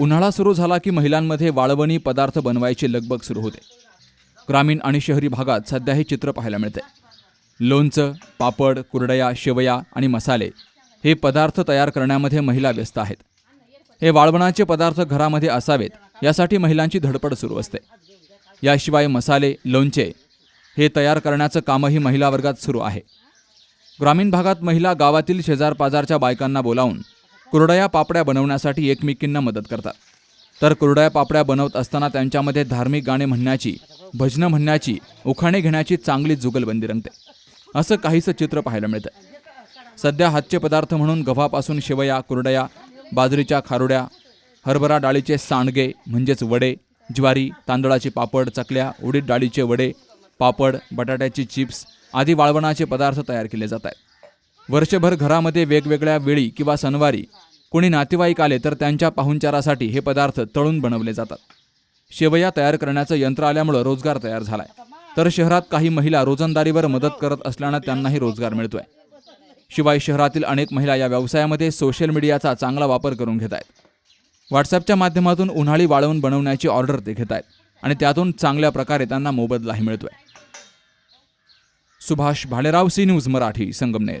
उन्हाळा सुरू झाला की महिलांमध्ये वाळवणी पदार्थ बनवायची लगबग सुरू होते. ग्रामीण आणि शहरी भागात सध्या हे चित्र पाहायला मिळते. लोणचं पापड कुरडया शेवया आणि मसाले हे पदार्थ तयार करण्यामध्ये महिला व्यस्त आहेत. हे वाळवणाचे पदार्थ घरामध्ये असावेत यासाठी महिलांची धडपड सुरू असते. याशिवाय मसाले लोणचे हे तयार करण्याचं कामही महिला वर्गात सुरू आहे. ग्रामीण भागात महिला गावातील शेजारपाजारच्या बायकांना बोलावून कुरडया पापड्या बनवण्यासाठी एकमेकींना मदत करतात. तर कुरडया पापड्या बनवत असताना त्यांच्यामध्ये धार्मिक गाणे म्हणण्याची भजनं म्हणण्याची उखाणे घेण्याची चांगली जुगलबंदी रंगते. असं काहीसं चित्र पाहायला मिळतं. सध्या हातचे पदार्थ म्हणून गव्हापासून शेवया कुरडया बाजरीच्या खारुड्या हरभरा डाळीचे सांडगे म्हणजेच वडे ज्वारी तांदळाचे पापड चकल्या उडीद डाळीचे वडे पापड बटाट्याची चिप्स आदी वाळवणाचे पदार्थ तयार केले जात आहेत. वर्षभर घरामध्ये वेगवेगळ्या वेळी किंवा सणवारी कोणी नातेवाईक आले तर त्यांच्या पाहुणचारासाठी हे पदार्थ तळून बनवले जातात. शेवया तयार करण्याचं यंत्र आल्यामुळं रोजगार तयार झालाय. तर शहरात काही महिला रोजंदारीवर मदत करत असल्यानं त्यांनाही रोजगार मिळतोय. शिवाय शहरातील अनेक महिला या व्यवसायामध्ये सोशल मीडियाचा चांगला वापर करून घेत आहेत. व्हॉट्सअपच्या माध्यमातून उन्हाळी वाळवून बनवण्याची ऑर्डर ते घेत आहेत आणि त्यातून चांगल्या प्रकारे त्यांना मोबदलाही मिळतोय. Subhash Bhalerao C news Marathi Sangamner.